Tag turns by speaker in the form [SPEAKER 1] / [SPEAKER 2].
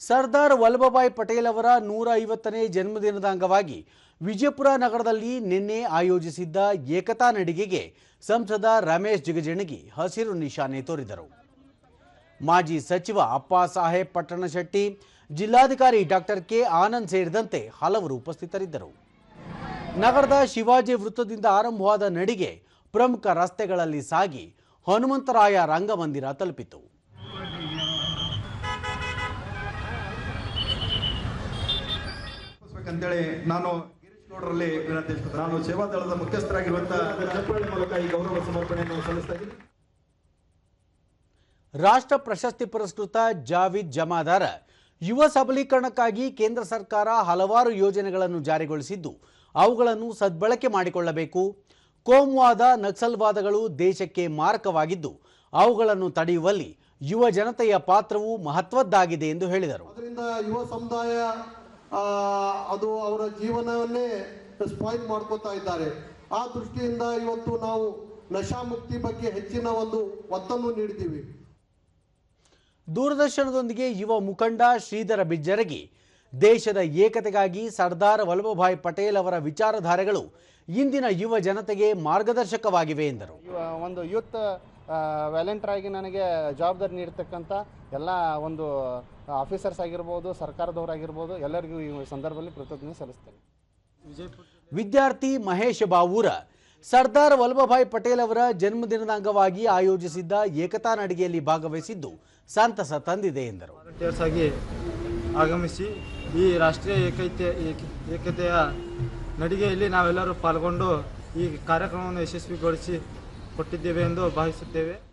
[SPEAKER 1] ಸರ್ದಾರ್ ವಲ್ಲಭಭಾಯ್ ಪಟೇಲ್ ಅವರ ನೂರ ಐವತ್ತನೇ ಜನ್ಮದಿನದ ಅಂಗವಾಗಿ ವಿಜಯಪುರ ನಗರದಲ್ಲಿ ನಿನ್ನೆ ಆಯೋಜಿಸಿದ್ದ ಏಕತಾ ನಡಿಗೆಗೆ ಸಂಸದ ರಮೇಶ್ ಜಿಗಜಿಣಗಿ ಹಸಿರು ನಿಶಾನೆ ತೋರಿದರು. ಮಾಜಿ ಸಚಿವ ಅಪ್ಪಾ ಸಾಹೇಬ್ ಪಟ್ಟಣಶೆಟ್ಟಿ ಜಿಲ್ಲಾಧಿಕಾರಿ ಡಾಕ್ಟರ್ ಕೆ ಆನಂದ್ ಸೇರಿದಂತೆ ಹಲವರು ಉಪಸ್ಥಿತರಿದ್ದರು. ನಗರದ ಶಿವಾಜಿ ವೃತ್ತದಿಂದ ಆರಂಭವಾದ ನಡಿಗೆ ಪ್ರಮುಖ ರಸ್ತೆಗಳಲ್ಲಿ ಸಾಗಿ ಹನುಮಂತರಾಯ ರಂಗಮಂದಿರ ತಲುಪಿತು.
[SPEAKER 2] ಅಂತೇಳಿ ನಾನು ವಿನಂತಿಸ್ತೇನೆ ನಾನು ಸೇವಾದಳದ ಮುಖ್ಯಸ್ಥರಾಗಿರುವಂತಹ ಚಪ್ಪಾಳೆ ಮೂಲಕ ಈ ಗೌರವ ಸಮರ್ಪಣೆಯನ್ನು ಸಲ್ಲಿಸ್ತಾ ಇದ್ದೀನಿ.
[SPEAKER 1] ರಾಷ್ಟ್ರ ಪ್ರಶಸ್ತಿ ಪುರಸ್ಕೃತ ಜಾವಿದ್ ಜಮಾದಾರ ಯುವ ಸಬಲೀಕರಣಕ್ಕಾಗಿ ಕೇಂದ್ರ ಸರ್ಕಾರ ಹಲವಾರು ಯೋಜನೆಗಳನ್ನು ಜಾರಿಗೊಳಿಸಿದ್ದು ಅವುಗಳನ್ನು ಸದ್ಬಳಕೆ ಮಾಡಿಕೊಳ್ಳಬೇಕು. ಕೋಮುವಾದ ನಕ್ಸಲ್ವಾದಗಳು ದೇಶಕ್ಕೆ ಮಾರಕವಾಗಿದ್ದು ಅವುಗಳನ್ನು ತಡೆಯುವಲ್ಲಿ ಯುವ ಜನತೆಯ ಪಾತ್ರವು ಮಹತ್ವದ್ದಾಗಿದೆ ಎಂದು ಹೇಳಿದರು.
[SPEAKER 3] ಅದರಿಂದ ಯುವ ಸಮುದಾಯ ಅದು ಅವರ ಜೀವನವನ್ನೇ ಸ್ಪಾಯ್ಲ್ ಮಾಡ್ಕೋತಾ ಇದ್ದಾರೆ. ಆ ದೃಷ್ಟಿಯಿಂದ ಇವತ್ತು ನಾವು ನಶಾಮುಕ್ತಿ ಬಗ್ಗೆ ಹೆಚ್ಚಿನ ಒಂದು ಒತ್ತನ್ನು ನೀಡಿದ್ದೀವಿ.
[SPEAKER 1] ದೂರದರ್ಶನದೊಂದಿಗೆ ಯುವ ಮುಖಂಡ ಶ್ರೀಧರ ಬಿಜ್ಜರಗಿ ದೇಶದ ಏಕತೆಗಾಗಿ ಸರ್ದಾರ್ ವಲ್ಲಭಭಾಯ್ ಪಟೇಲ್ ಅವರ ವಿಚಾರಧಾರೆಗಳು ಇಂದಿನ ಯುವ ಜನತೆಗೆ ಮಾರ್ಗದರ್ಶಕವಾಗಿವೆ ಎಂದರು.
[SPEAKER 4] ಒಂದು ಯೂತ್ ವ್ಯಾಲೆಂಟರ್ ಆಗಿ ನನಗೆ ಜವಾಬ್ದಾರಿ ನೀಡ್ತಕ್ಕಂಥ ಎಲ್ಲ ಒಂದು ಆಫೀಸರ್ಸ್ ಆಗಿರ್ಬೋದು ಸರ್ಕಾರದವರಾಗಿರ್ಬೋದು ಎಲ್ಲರಿಗೂ ಈ ಸಂದರ್ಭದಲ್ಲಿ ಕೃತಜ್ಞತೆ ಸಲ್ಲಿಸ್ತೇನೆ.
[SPEAKER 1] ವಿದ್ಯಾರ್ಥಿ ಮಹೇಶ್ ಬಾವೂರ ಸರ್ದಾರ್ ವಲ್ಲಭಭಾಯ್ ಪಟೇಲ್ ಅವರ ಜನ್ಮದಿನದ ಅಂಗವಾಗಿ ಆಯೋಜಿಸಿದ್ದ ಏಕತಾ ನಡಿಗೆಯಲ್ಲಿ ಭಾಗವಹಿಸಿದ್ದು ಸಂತಸ ತಂದಿದೆ ಎಂದರು.
[SPEAKER 5] ಆಗಮಿಸಿ ಈ ರಾಷ್ಟ್ರೀಯ ಏಕೈತೆ ಏಕ- ಏಕತೆಯ ನಡಿಗೆಯಲ್ಲಿ ನಾವೆಲ್ಲರೂ ಪಾಲ್ಗೊಂಡು ಈ ಕಾರ್ಯಕ್ರಮವನ್ನು ಯಶಸ್ವಿಗೊಳಿಸಿ ಕೊಟ್ಟಿದ್ದೇವೆ ಎಂದು ಭಾವಿಸುತ್ತೇವೆ.